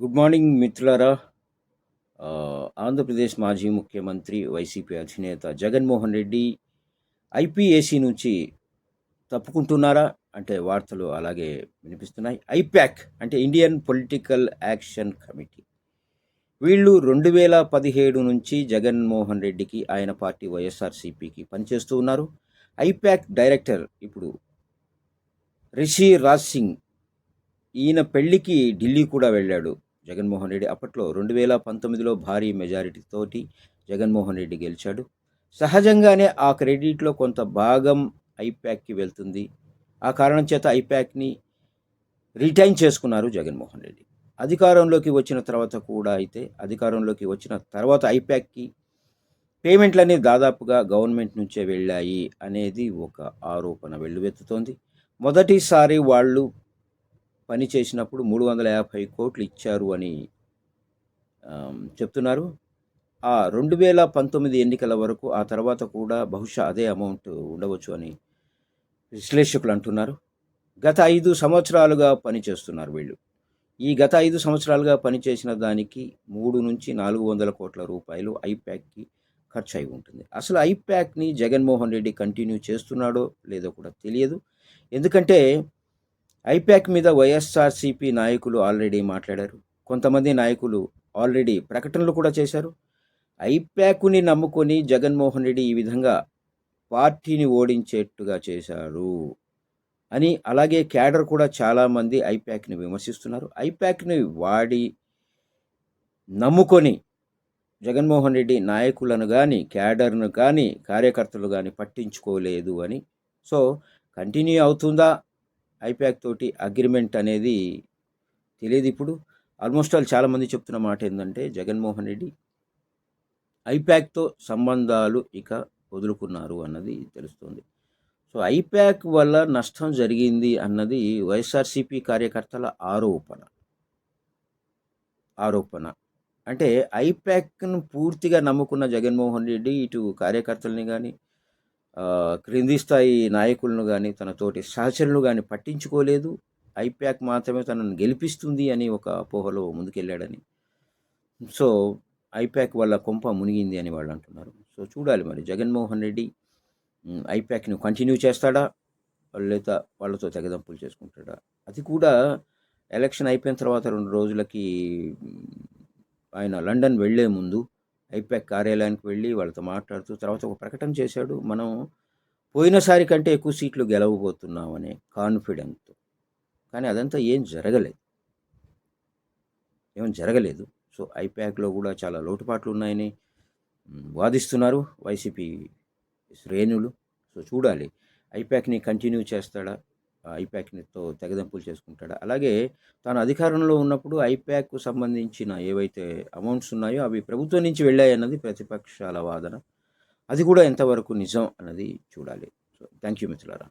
Good morning మిత్రులారా. ఆంధ్రప్రదేశ్ మాజీ ముఖ్యమంత్రి వైసీపీ అధినేత జగన్మోహన్ రెడ్డి ఐపీఏసీ నుంచి తప్పుకుంటున్నారా? అంటే వార్తలు అలాగే వినిపిస్తున్నాయి. ఐప్యాక్ అంటే ఇండియన్ పొలిటికల్ యాక్షన్ కమిటీ. వీళ్ళు రెండు వేల పదిహేడు నుంచి జగన్మోహన్ రెడ్డికి ఆయన పార్టీ వైఎస్ఆర్సీపీకి పనిచేస్తూ ఉన్నారు. ఐప్యాక్ డైరెక్టర్ ఇప్పుడు రిషి రాజ్ సింగ్. ఈయన పెళ్ళికి ఢిల్లీ కూడా వెళ్ళాడు. జగన్మోహన్ రెడ్డి అప్పట్లో రెండు వేల పంతొమ్మిదిలో భారీ మెజారిటీతోటి జగన్మోహన్ రెడ్డి గెలిచాడు. సహజంగానే ఆ క్రెడిట్లో కొంత భాగం ఐప్యాక్కి వెళ్తుంది. ఆ కారణం చేత ఐప్యాక్ని రిటైన్ చేసుకున్నారు జగన్మోహన్ రెడ్డి. అధికారంలోకి వచ్చిన తర్వాత కూడా అయితే అధికారంలోకి వచ్చిన తర్వాత ఐప్యాక్కి పేమెంట్లన్నీ దాదాపుగా గవర్నమెంట్ నుంచే వెళ్ళాయి అనేది ఒక ఆరోపణ వెల్లువెత్తుతోంది. మొదటిసారి వాళ్ళు పని చేసినప్పుడు మూడు వందల యాభై కోట్లు ఇచ్చారు అని చెప్తున్నారు. ఆ రెండు వేల పంతొమ్మిది ఎన్నికల వరకు ఆ తర్వాత కూడా బహుశా అదే అమౌంట్ ఉండవచ్చు అని విశ్లేషకులు అంటున్నారు. గత ఐదు సంవత్సరాలుగా పనిచేస్తున్నారు వీళ్ళు. ఈ గత ఐదు సంవత్సరాలుగా పనిచేసిన దానికి మూడు నుంచి నాలుగు వందల కోట్ల రూపాయలు ఐప్యాక్కి ఖర్చు అయి ఉంటుంది. అసలు ఐప్యాక్ని జగన్మోహన్ రెడ్డి కంటిన్యూ చేస్తున్నాడో లేదో కూడా తెలియదు. ఎందుకంటే ఐప్యాక్ మీద వైఎస్ఆర్సీపీ నాయకులు ఆల్రెడీ మాట్లాడారు. కొంతమంది నాయకులు ఆల్రెడీ ప్రకటనలు కూడా చేశారు. ఐప్యాక్ని నమ్ముకొని జగన్మోహన్ రెడ్డి ఈ విధంగా పార్టీని ఓడించేట్టుగా చేశారు అని అలాగే క్యాడర్ కూడా చాలామంది ఐప్యాక్ని విమర్శిస్తున్నారు. ఐప్యాక్ని వాడి నమ్ముకొని జగన్మోహన్ రెడ్డి నాయకులను కానీ క్యాడర్ను కానీ కార్యకర్తలు కానీ పట్టించుకోలేదు అని. సో కంటిన్యూ అవుతుందా? ఐప్యాక్ తోటి అగ్రిమెంట్ అనేది తెలియదు ఇప్పుడు. ఆల్మోస్ట్ ఆల్ చాలామంది చెప్తున్న మాట ఏంటంటే జగన్మోహన్ రెడ్డి ఐప్యాక్తో సంబంధాలు ఇక వదులుకున్నారు అన్నది తెలుస్తుంది. సో ఐప్యాక్ వల్ల నష్టం జరిగింది అన్నది వైఎస్ఆర్సీపీ కార్యకర్తల ఆరోపణ. ఆరోపణ. అంటే ఐప్యాక్ను పూర్తిగా నమ్ముకున్న జగన్మోహన్ రెడ్డి ఇటు కార్యకర్తల్ని కానీ క్రింది స్థాయి నాయకులను కానీ తన తోటి సహచరులు కానీ పట్టించుకోలేదు. ఐప్యాక్ మాత్రమే తనను గెలిపిస్తుంది అని ఒక అపోహలో ముందుకెళ్ళాడని. సో ఐప్యాక్ వల్ల కొంప మునిగింది అని వాళ్ళు అంటున్నారు. సో చూడాలి మరి. జగన్మోహన్ రెడ్డి మ్, ఐప్యాక్ను కంటిన్యూ చేస్తాడా? లేదా వాళ్ళతో తెగదంపులు చేసుకుంటాడా? అది కూడా ఎలక్షన్ అయిపోయిన తర్వాత రెండు రోజులకి ఆయన లండన్ వెళ్ళే ముందు ఐపాక్ కార్యాలయానికి వెళ్ళి వాళ్ళతో మాట్లాడుతూ తర్వాత ఒక ప్రకటన చేశాడు మనం పోయినసారి కంటే ఎక్కువ సీట్లు గెలవబోతున్నామనే కాన్ఫిడెంట్ కానీ అదంతా ఏం జరగలేదు. ఏం జరగలేదు. సో ఐప్యాక్లో కూడా చాలా లోటుపాట్లు ఉన్నాయని వాదిస్తున్నారు వైసీపీ శ్రేణులు. సో చూడాలి. ఐప్యాక్ని కంటిన్యూ చేస్తాడా? ఐప్యాక్తో తెగదెంపులు చేసుకుంటాడు? అలాగే తాను అధికారంలో ఉన్నప్పుడు ఐప్యాక్కు సంబంధించిన ఏవైతే అమౌంట్స్ ఉన్నాయో అవి ప్రభుత్వం నుంచి వెళ్ళాయన్నది ప్రతిపక్షాల వాదన. అది కూడా ఎంతవరకు నిజం అన్నది చూడాలి. సో థ్యాంక్ యూ మిత్రులారా.